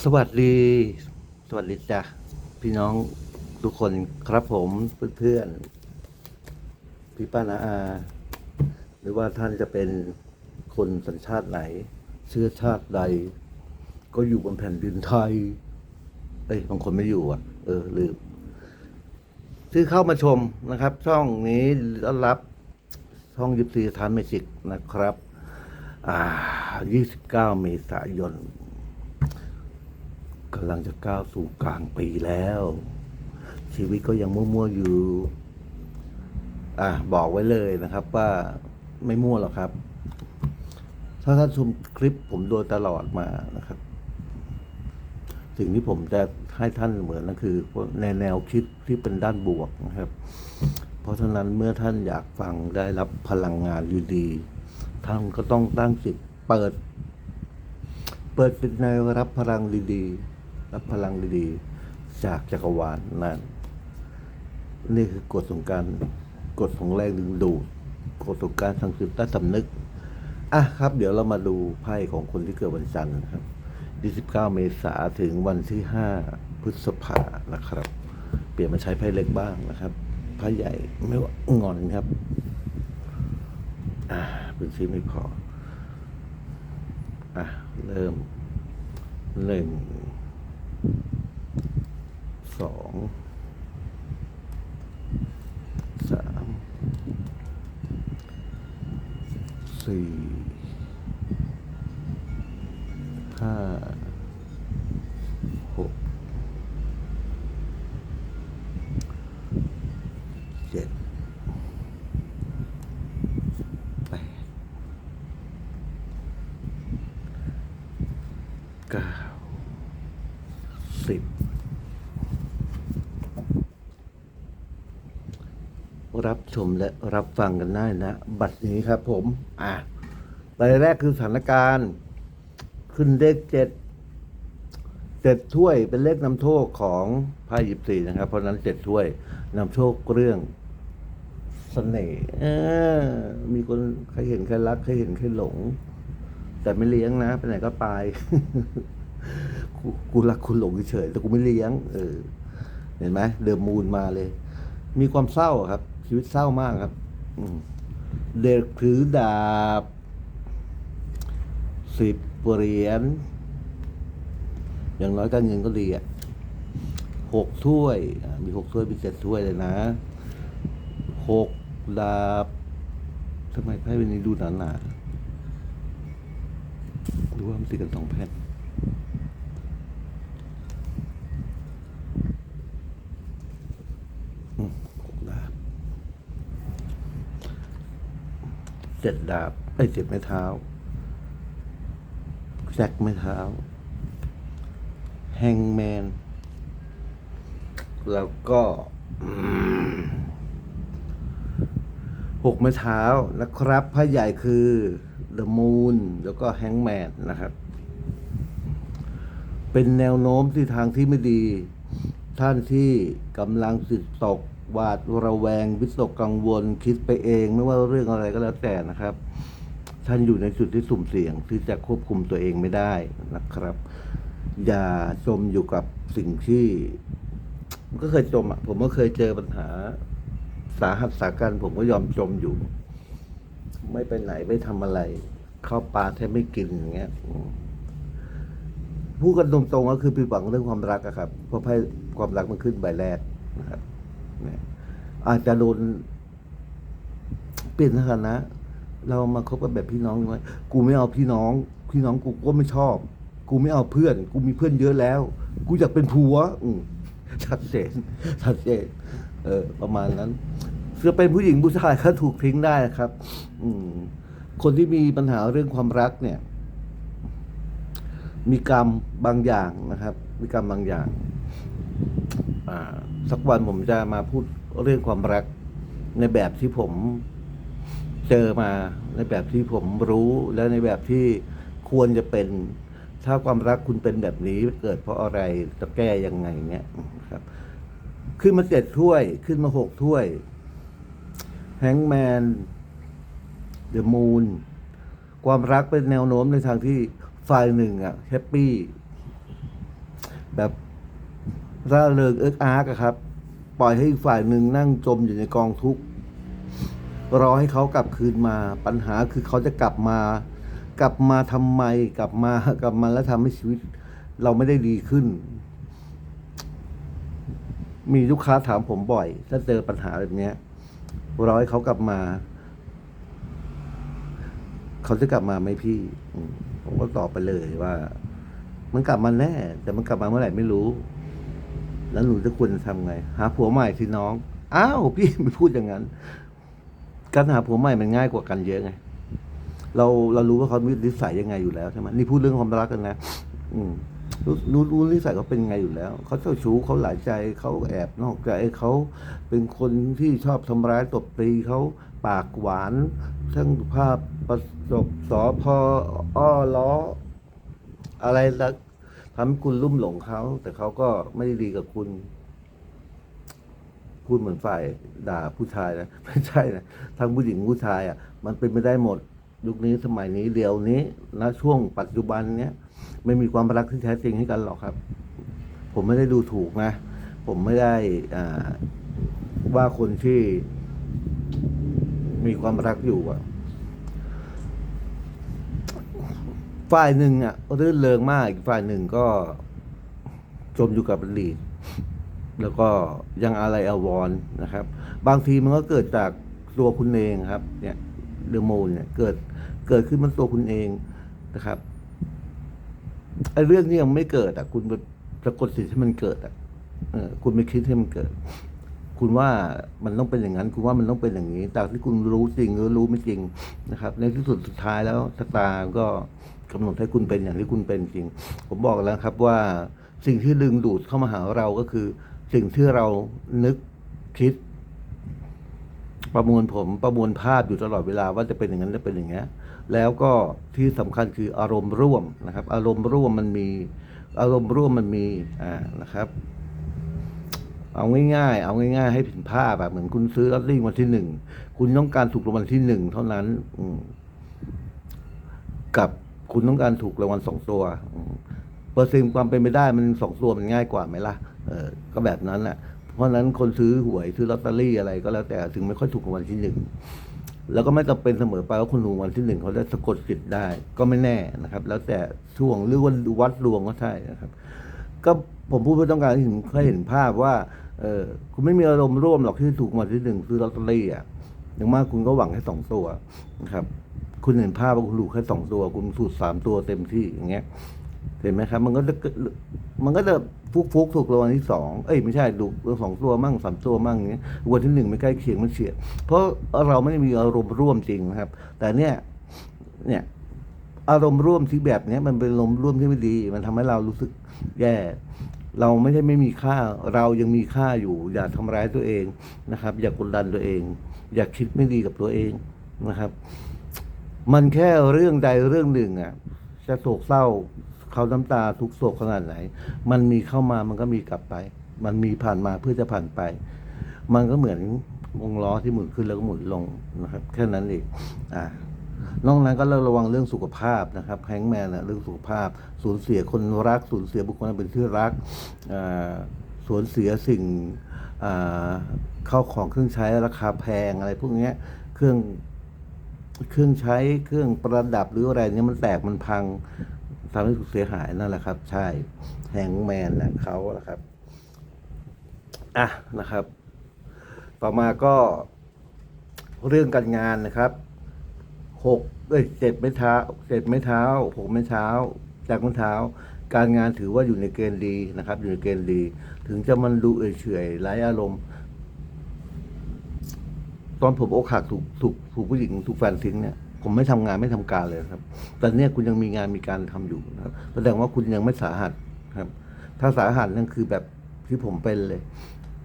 สวัสดี สวัสดีจ้ะพี่น้องทุกคนครับผมเพื่อนๆพี่ป้านาอา หรือว่าท่านจะเป็นคนสัญชาติไหน เชื้อชาติใด ก็อยู่บนแผ่นดินไทย เอ้ยบางคนไม่อยู่อะ เออลืมที่เข้ามาชมนะครับ ช่องนี้ต้อนรับช่องยิปซีทานเมจิกนะครับ อ่า 29 เมษายน กำลังจะก้าวสู่กลางปีแล้ว ชีวิตก็ยังมั่วๆอยู่ อะบอกไว้เลยนะครับว่าไม่มั่วหรอกครับ ถ้าท่านชมคลิปผมโดยตลอดมานะครับ สิ่งที่ผมจะให้ท่านเหมือนนั่นคือในแนวคิดที่เป็นด้านบวกนะครับ เพราะฉะนั้นเมื่อท่านอยากฟังได้รับพลังงานดีๆท่านก็ต้องตั้งจิตเปิดเปิดจิตในรับพลังดีๆ รับพลังดีๆจากจักรวาลนั้น นี่คือกฎของการกฎของแรงดึงดูดกฎของการทางจิตใต้สำนึกอะครับ เดี๋ยวเรามาดูไพ่ของคนที่เกิดวันจันทร์นะครับ29 เมษาถึงวันที่ 5 พฤษภานะครับ เปลี่ยนมาใช้ไพ่เล็กบ้างนะครับไพ่ใหญ่ไม่ว่างอนครับอ่าพื้นที่ไม่พออะเริ่มหนึ่ง สองสามสี่ สิบรับชมและรับฟังกันได้นะบัตรนี้ครับผม อะรายแรกคือสถานการณ์ ขึ้นเลขเจ็ดเจ็ดถ้วยเป็นเลขนำโชคของไพ่ยิบสี่นะครับ เพราะนั้นเจ็ดถ้วยนำโชคเรื่องเสน่ห์มีคนใครเห็นใครรักใครเห็นใครหลง แต่ไม่เลี้ยงนะไปไหนก็ไป กูรักคุณหลงเฉยแต่กูไม่เลี้ยง เออ เห็นไหมเดิมมูลมาเลย มีความเศร้าครับ ชีวิตเศร้ามากครับเด็กถือดาบสิบเหรียญอย่างน้อยการเงินก็ดีอะหกถ้วย มีหกถ้วยมีเจ็ดถ้วยเลยนะหกดาบทำไมไพ่ใบนี้ดูหนาหนาดูว่ามันติดกันสองแผ่น อืมหกดาบ เจ็ดดาบไอ้เจ็ดไม้เท้าแซกไม้เท้า แฮงแมน แล้วก็หกไม้เท้านะครับพระใหญ่คือ The Moon แล้วก็แฮงแมนนะครับ เป็นแนวโน้มที่ทางที่ไม่ดี ท่านที่กำลังสิตตก หวาดระแวงวิตกกังวล คิดไปเอง ไม่ว่าเรื่องอะไรก็แล้วแต่นะครับ ท่านอยู่ในจุดที่สุ่มเสี่ยงที่จะควบคุมตัวเองไม่ได้นะครับ อย่าจมอยู่กับสิ่งที่ก็เคยจมอะผมก็เคยเจอปัญหาสาหัสสากันผมก็ยอมจมอยู่ ไม่ไปไหนไม่ทำอะไร เข้าปลาแทบไม่กินอย่างเงี้ยพูดกันตรงๆก็คือผิดหวังเรื่องความรักอะครับเพราะไพ่ความรักมันขึ้นใบแรกนะครับ เนี่ยอาจจะโดนเปลี่ยนสถานะ เรามาคบกันแบบพี่น้องไหมกูไม่เอาพี่น้อง พี่น้องกูก็ไม่ชอบ กูไม่เอาเพื่อน กูมีเพื่อนเยอะแล้ว กูอยากเป็นผัว อืชัดเจนชัดเจนเออ ประมาณนั้นจะเป็นผู้หญิงผู้ชายก็ถูกทิ้งได้นะครับ อืม คนที่มีปัญหาเรื่องความรักเนี่ย มีกรรมบางอย่างนะครับ มีกรรมบางอย่าง สักวันผมจะมาพูดเรื่องความรักในแบบที่ผมเจอมาในแบบที่ผมรู้และในแบบที่ควรจะเป็น ถ้าความรักคุณเป็นแบบนี้เกิดเพราะอะไรจะแก้ยังไงเนี่ยครับ ขึ้นมาเจ็ดถ้วย ขึ้นมาหกถ้วยแฮงแมนเดอะมูนความรักเป็นแนวโน้มในทางที่ฝ่ายหนึ่งอะแฮปปี้แบบ ร่าเริงเอิกอาร์กอะครับ ปล่อยให้อีกฝ่ายหนึ่งนั่งจมอยู่ในกองทุกข์รอให้เขากลับคืนมา ปัญหาคือเขาจะกลับมา กลับมาทำไม กลับมากลับมาแล้วทำให้ชีวิต เราไม่ได้ดีขึ้น มีลูกค้าถามผมบ่อย ถ้าเจอปัญหาแบบนี้รอให้เขากลับมา เขาจะกลับมาไหมพี่ผมก็ตอบไปเลยว่า มันกลับมาแน่แต่มันกลับมาเมื่อไหร่ไม่รู้ แล้วหนูจะควรจะทำไง หาผัวใหม่สิน้อง อ้าวพี่ไม่พูดอย่างนั้น การหาผัวใหม่มันง่ายกว่ากันเยอะไง เราเรารู้ว่าเขามีนิสัยยังไงอยู่แล้วใช่ไหมนี่พูดเรื่องความรักกันนะอืมรู้รู้รู้นิสัยเขาเป็นไงอยู่แล้ว เขาเจ้าชู้เขาหลายใจเขาแอบนอกใจเขาเป็นคนที่ชอบทำร้ายตบตีเขาปากหวานทั้งภาพประสบสอพออ้อล้อ อะไรละ ทำให้คุณลุ่มหลงเขา แต่เขาก็ไม่ได้ดีกับคุณ พูดเหมือนฝ่ายด่าผู้ชายนะไม่ใช่นะทั้งผู้หญิงผู้ชายอะ มันเป็นไม่ได้หมดยุคนี้สมัยนี้เดี๋ยวนี้ณช่วงปัจจุบันเนี้ยไม่มีความรักที่แท้จริงให้กันหรอกครับ ผมไม่ได้ดูถูกนะ ผมไม่ได้ว่าคนที่มีความรักอยู่อะ ฝ่ายหนึ่งอะรื่นเริงมาก อีกฝ่ายหนึ่งก็จมอยู่กับอดีตแล้วก็ยังอะไรอาวรณ์นะครับ บางทีมันก็เกิดจากตัวคุณเองครับ เนี่ยเดอะโมนเนี่ย เกิดเกิดขึ้นมันตัวคุณเองนะครับไอ้เรื่องนี้ยังไม่เกิดอะ คุณไปปรากฏสิทธิ์ให้มันเกิดอะเออคุณไม่คิดให้มันเกิด คุณว่ามันต้องเป็นอย่างนั้น คุณว่ามันต้องเป็นอย่างนี้แต่ที่คุณรู้จริงหรือรู้ไม่จริงนะครับ ในที่สุดสุดท้ายแล้วชะตาก็ กำหนดให้คุณเป็นอย่างที่คุณเป็นจริง ผมบอกแล้วครับว่าสิ่งที่ดึงดูดเข้ามาหาเราก็คือ สิ่งที่เรานึกคิด ประมวลผมประมวลภาพอยู่ตลอดเวลาว่าจะเป็นอย่างนั้นจะเป็นอย่างนี้แล้วก็ที่สำคัญคืออารมณ์ร่วมนะครับ อารมณ์ร่วมมันมี อารมณ์ร่วมมันมีอ่านะครับ เอาง่ายๆ เอาง่าย ๆ ให้ผินภาพแบบเหมือนคุณซื้อลอตเตอรี่วันที่หนึ่งคุณต้องการถูกรางวัลที่หนึ่งเท่านั้น อืกับ คุณต้องการถูกรางวัลสองตัวเปอร์เซ็นต์ความเป็นไปได้มันสองตัวมันง่ายกว่าไหมล่ะเออก็แบบนั้นแหละเพราะฉะนั้นคนซื้อหวยซื้อลอตเตอรี่อะไรก็แล้วแต่ถึงไม่ค่อยถูกรางวัลที่หนึ่งแล้วก็ไม่จำเป็นเสมอไปว่าคุณถูกรางวัลที่หนึ่งเขาจะสะกดจิตได้ก็ไม่แน่นะครับ แล้วแต่ช่วงหรือว่าวัดดวงก็ใช่นะครับ ก็ผมพูดเพื่อต้องการให้เห็นให้เห็นภาพว่าเออคุณไม่มีอารมณ์ร่วมหรอกที่ถูกรางวัลที่หนึ่งซื้อลอตเตอรี่อะอย่างมากคุณก็หวังแค่สองตัวนะครับ คุณเห็นภาพว่าคุณถูกแค่สองตัว คุณถูกสามตัวเต็มที่อย่างเงี้ย เห็นไหมครับ มันก็จะมันก็จะฟุกฟุกถูกรางวัลที่สองเอ้ยไม่ใช่ถูกสองตัวมั่งสามตัวมั่งอย่างเงี้ยรางวัลที่หนึ่งไม่ใกล้เคียงมันเฉียดเพราะเราไม่ได้มีอารมณ์ร่วมจริงนะครับ แต่เนี่ยเนี่ยอารมณ์ร่วมที่แบบเนี้ยมันเป็นอารมณ์ร่วมที่ไม่ดี มันทำให้เรารู้สึกแย่ เราไม่ใช่ไม่มีค่า เรายังมีค่าอยู่ อย่าทำร้ายตัวเองนะครับ อย่ากดดันตัวเอง อย่าคิดไม่ดีกับตัวเองนะครับ มันแค่เรื่องใดเรื่องหนึ่งอะจะโศกเศร้าเขาน้ำตาทุกโศกขนาดไหน มันมีเข้ามามันก็มีกลับไป มันมีผ่านมาเพื่อจะผ่านไป มันก็เหมือนวงล้อที่หมุนขึ้นแล้วก็หมุนลงนะครับ แค่นั้นเองอ่านอกนั้นก็ระวังเรื่องสุขภาพนะครับแฮงแมนนะเรื่องสุขภาพ สูญเสียคนรัก สูญเสียบุคคลเป็นที่รักอ่าสูญเสียสิ่งอ่าเข้าของเครื่องใช้ราคาแพงอะไรพวกนี้เครื่อง เครื่องใช้เครื่องประดับหรืออะไรเนี่ยมันแตกมันพังทำให้ถูกเสียหายนั่นแหละครับ ใช่แฮงแมนนะเขาแหละครับอะนะครับ ต่อมาก็เรื่องการงานนะครับหกเอ้ยเจ็ดไม้เท้าเจ็ดไม้เท้าหกไม้เท้าจากไม้เท้า การงานถือว่าอยู่ในเกณฑ์ดีนะครับ อยู่ในเกณฑ์ดี ถึงจะมันดูเฉยๆไร้อารมณ์ ตอนผมอกหักถูกถูกถูกผู้หญิงถูกแฟนทิ้งเนี่ยผมไม่ทำงานไม่ทำการเลยครับ แต่เนี่ยคุณยังมีงานมีการทำอยู่นะครับแสดงว่าคุณยังไม่สาหัสครับ ถ้าสาหัสนั่นคือแบบที่ผมเป็นเลย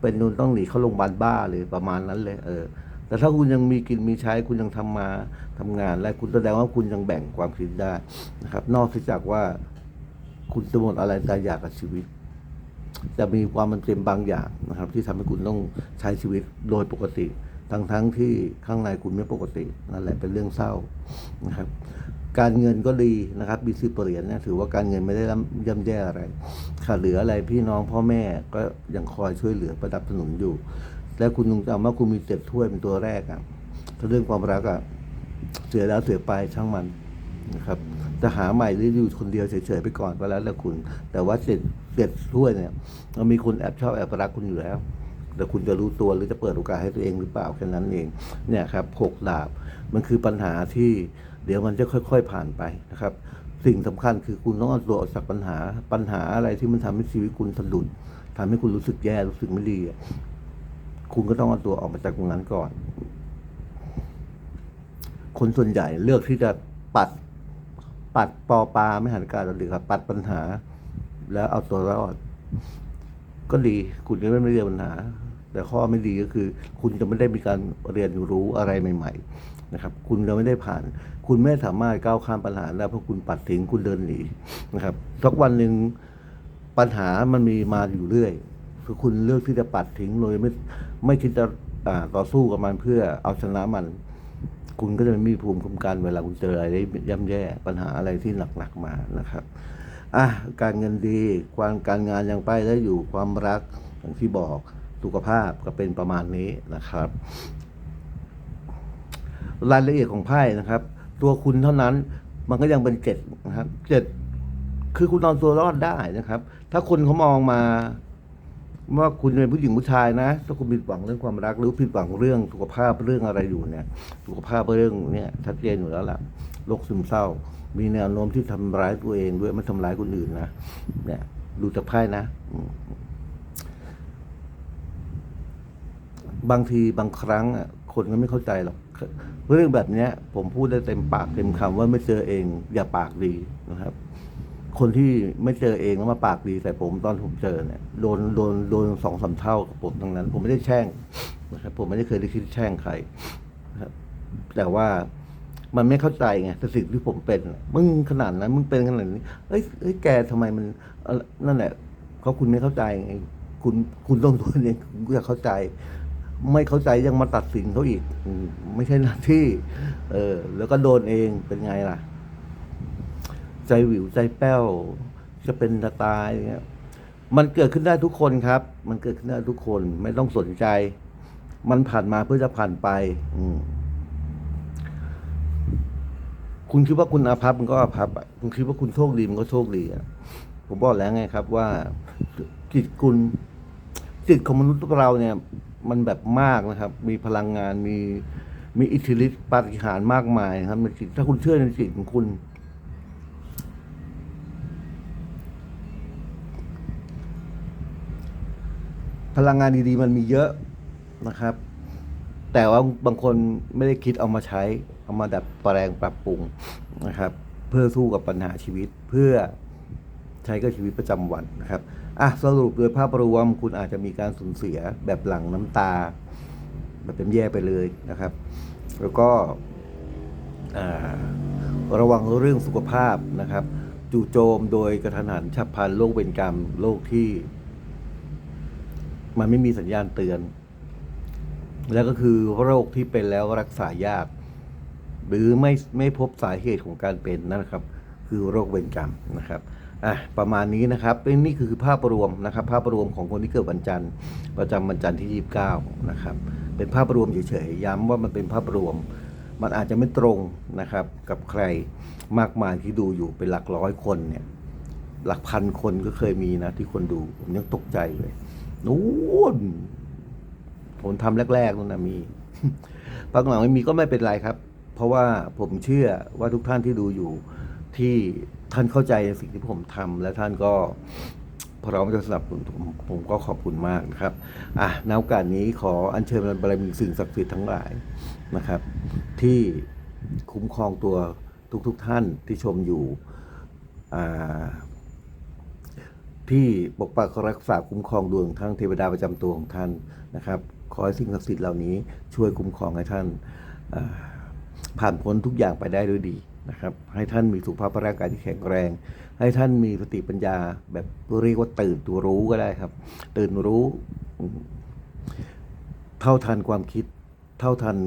เป็นนูนต้องหนีเข้าโรงพยาบาลบ้าเลยประมาณนั้นเลย เออ แต่ถ้าคุณยังมีกินมีใช้คุณยังทำมาทำงาน และคุณแสดงว่าคุณยังแบ่งความคิดได้นะครับ นอกจากว่า คุณจะหมดอะไรตายอยากกับชีวิตจะมีความมันเต็มบางอย่างนะครับ ที่ทำให้คุณต้องใช้ชีวิตโดยปกติ ทั้งทั้งที่ข้างในคุณไม่ปกตินั่นแหละเป็นเรื่องเศร้านะครับ การเงินก็ดีนะครับมีสิบเหรียญนะถือว่าการเงินไม่ได้ย่ำแย่อะไรขาดเหลืออะไรพี่น้องพ่อแม่ก็ยังคอยช่วยเหลือประดับสนุนอยู่ และคุณลุงจำว่าคุณมีเจ็ดถ้วยเป็นตัวแรกอะถ้าเรื่องความรักอะเสียแล้วเสียไปช่างมันนะครับจะหาใหม่หรืออยู่คนเดียวเฉยๆไปก่อนก็แล้วแต่คุณ แต่ว่าเจ็ดเจ็ดถ้วยเนี่ยมันมีคนแอบชอบแอบรักคุณอยู่แล้ว แต่คุณจะรู้ตัวหรือจะเปิดโอกาสให้ตัวเองหรือเปล่าแค่นั้นเองเนี่ยครับหกดาบมันคือปัญหาที่เดี๋ยวมันจะค่อย ๆผ่านไปนะครับ สิ่งสำคัญคือคุณต้องเอาตัวออกจากปัญหาปัญหาอะไรที่มันทำให้ชีวิตคุณสะดุดทำให้คุณรู้สึกแย่รู้สึกไม่ดีคุณก็ต้องเอาตัวออกมาจากตรงนั้นก่อน คนส่วนใหญ่เลือกที่จะปัด ปัดปอปลาไม่หันการหรือครับ ปัดปัญหา แล้วเอาตัวรอด ก็ดี คุณจะไม่ไม่เรียนปัญหา แต่ข้อไม่ดีก็คือ คุณจะไม่ได้มีการเรียนรู้อะไรใหม่ ๆ นะครับ คุณจะไม่ได้ผ่าน คุณไม่สามารถก้าวข้ามปัญหาได้เพราะคุณปัดทิ้งคุณเดินหนีนะครับสักวันหนึ่งปัญหามันมีมาอยู่เรื่อยคือคุณเลือกที่จะปัดทิ้งโดยไม่ไม่คิดจะต่อสู้กับมันเพื่อเอาชนะมัน คุณก็จะไม่มีภูมิคุ้มกันเวลาคุณเจออะไรได้ย่ำแย่ปัญหาอะไรที่หนักๆมานะครับอะการเงินดีความการงานยังไปได้อยู่ความรักอย่างที่บอก สุขภาพก็เป็นประมาณนี้นะครับ รายละเอียดของไพ่นะครับ ตัวคุณเท่านั้นมันก็ยังเป็นเจ็ดนะครับเจ็ดคือคุณนอนตัวรอดได้นะครับ ถ้าคนเขามองมาว่าคุณเป็นผู้หญิงผู้ชายนะ ถ้าคุณผิดหวังเรื่องความรัก หรือผิดหวังเรื่องสุขภาพเรื่องอะไรอยู่เนี่ย สุขภาพเรื่องเนี่ยชัดเจนอยู่แล้วล่ะโรคซึมเศร้า มีแนวโน้มที่ทำร้ายตัวเองด้วยไม่ทำร้ายคนอื่นนะเนี่ยดูจากไพ่นะอืม บางทีบางครั้งอะคนก็ไม่เข้าใจหรอกเรื่องแบบเนี้ยผมพูดได้เต็มปากเต็มคำว่าไม่เจอเอง อย่าปากดีนะครับ คนที่ไม่เจอเองแล้วมาปากดีใส่ผมตอนผมเจอเนี่ยโดนโดนโดนสองสามเท่ากับผมทั้งนั้น ผมไม่ได้แช่งนะครับ ผมไม่ได้เคยได้คิดแช่งใครนะครับ แต่ว่ามันไม่เข้าใจไงแต่สิ่งที่ผมเป็นมึงขนาดนั้นมึงเป็นขนาดนี้เอ้ยเอ้ยแกทำไมมันนั่นแหละเขาคุณไม่เข้าใจไงคุณคุณต้องตัวเองคุณอยากเข้าใจ ไม่เข้าใจยังมาตัดสินเขาอีกไม่ใช่หน้าที่ เออ แล้วก็โดนเองเป็นไงล่ะ ใจหวิวใจแป้วจะเป็นจะตายอย่างเงี้ยมันเกิดขึ้นได้ทุกคนครับ มันเกิดขึ้นได้ทุกคน ไม่ต้องสนใจ มันผ่านมาเพื่อจะผ่านไป อืมคุณคิดว่าคุณอาภัพมันก็อาภัพคุณคิดว่าคุณโชคดีมันก็โชคดีอะผมบอกแล้วไงครับว่า จิตคุณจิตของมนุษย์เราเนี่ย มันแบบมากนะครับ มีพลังงานมีมีอิทธิฤทธิปาฏิหาริย์มากมายนะครับในจิตถ้าคุณเชื่อในจิตของคุณ พลังงานดีๆ มันมีเยอะนะครับ แต่ว่าบางคนไม่ได้คิดเอามาใช้ เอามาดัดแปลงปรับปรุงนะครับ เพื่อสู้กับปัญหาชีวิตเพื่อใช้กับชีวิตประจำวันนะครับ อะสรุปโดยภาพรวมคุณอาจจะมีการสูญเสียแบบหลังน้ำตา แบบเป็นแย่ไปเลยนะครับ แล้วก็ระวังเรื่องสุขภาพนะครับ จู่โจมโดยกระทันหันฉับพลันโรคเวรกรรมโรคที่ มันไม่มีสัญญาณเตือน แล้วก็คือโรคที่เป็นแล้วรักษายาก หรือไม่ไม่พบสาเหตุของการเป็นนั่นนะครับ คือโรคเวรกรรมนะครับ อะประมาณนี้นะครับนี่คือภาพรวมนะครับ ภาพรวมของคนที่เกิดวันจันทร์ประจำวันจันทร์ที่ 29 นะครับ เป็นภาพรวมเฉยๆย้ำว่ามันเป็นภาพรวม มันอาจจะไม่ตรงนะครับ กับใครมากมายที่ดูอยู่เป็นหลักร้อยคนเนี่ยหลักพันคนก็เคยมีนะที่คนดูผมยังตกใจเลยนู้นผมทำแรกๆนู่นนะมีพักหลังไม่มีก็ไม่เป็นไรครับ เพราะว่าผมเชื่อว่าทุกท่านที่ดูอยู่ที่ ท่านเข้าใจสิ่งที่ผมทำและท่านก็พร้อมจะสนับสนุนผมผมก็ขอบคุณมากนะครับ อะนโอกาสนี้ขออัญเชิญบารมีสิ่งศักดิ์สิทธิ์ทั้งหลายนะครับ ที่คุ้มครองตัวทุกๆทท่านที่ชมอยู่ที่ปกปักรักษาคุ้มครองดวงทั้งเทวดาประจำตัวของท่านนะครับ ขอให้สิ่งศักดิ์สิทธิ์เหล่านี้ช่วยคุ้มครองให้ท่านผ่านพ้นทุกอย่างไปได้ด้วยดี นะครับ ให้ท่านมีสุขภาพร่างกายที่แข็งแรง ให้ท่านมีสติปัญญา แบบเรียกว่าตื่นตัวรู้ก็ได้ครับ ตื่นรู้ เท่าทันความคิด เท่าทัน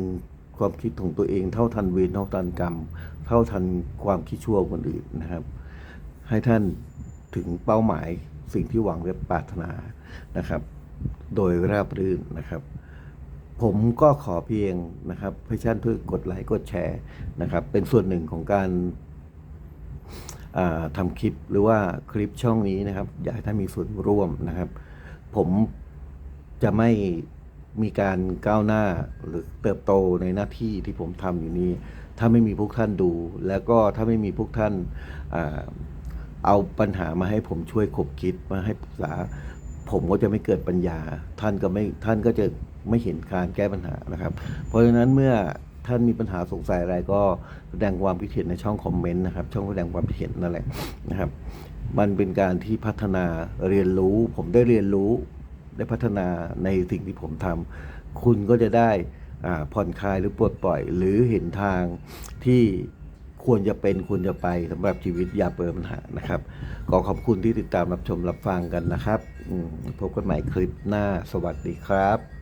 ความคิดของตัวเอง เท่าทันเวรเท่าทันกรรม เท่าทันความคิดชั่วคนอื่นนะครับ ให้ท่านถึงเป้าหมายสิ่งที่หวังและปรารถนานะครับ โดยราบรื่นนะครับ ผมก็ขอเพียงนะครับให้ท่านเพื่อกดไลค์กดแชร์นะครับ เป็นส่วนหนึ่งของการาทำคลิปหรือว่าคลิปช่องนี้นะครับ อยากให้ท่านมีส่วนร่วมนะครับ ผมจะไม่มีการก้าวหน้าหรือเติบโตในหน้าที่ที่ผมทำอยู่นี้ ถ้าไม่มีพวกท่านดู แล้วก็ถ้าไม่มีพวกท่านอาเอาปัญหามาให้ผมช่วยขบคิดมาให้ปรึกษา ผมก็จะไม่เกิดปัญญา ท่านก็ไม่ท่านก็จะ ไม่เห็นการแก้ปัญหานะครับ เพราะฉะนั้นเมื่อท่านมีปัญหาสงสัยอะไรก็แสดงความคิดเห็นในช่องคอมเมนต์นะครับ ช่องแสดงความคิดเห็นนั่นแหละนะครับ มันเป็นการที่พัฒนาเรียนรู้ ผมได้เรียนรู้ได้พัฒนาในสิ่งที่ผมทำคุณก็จะได้ผ่อนคลายหรือปลดปล่อย หรือเห็นทางที่ควรจะเป็นควรจะไปสำหรับชีวิตอย่าเปิดปัญหานะครับขอขอบคุณที่ติดตามรับชมรับฟังกันนะครับพบกันใหม่คลิปหน้าสวัสดีครับ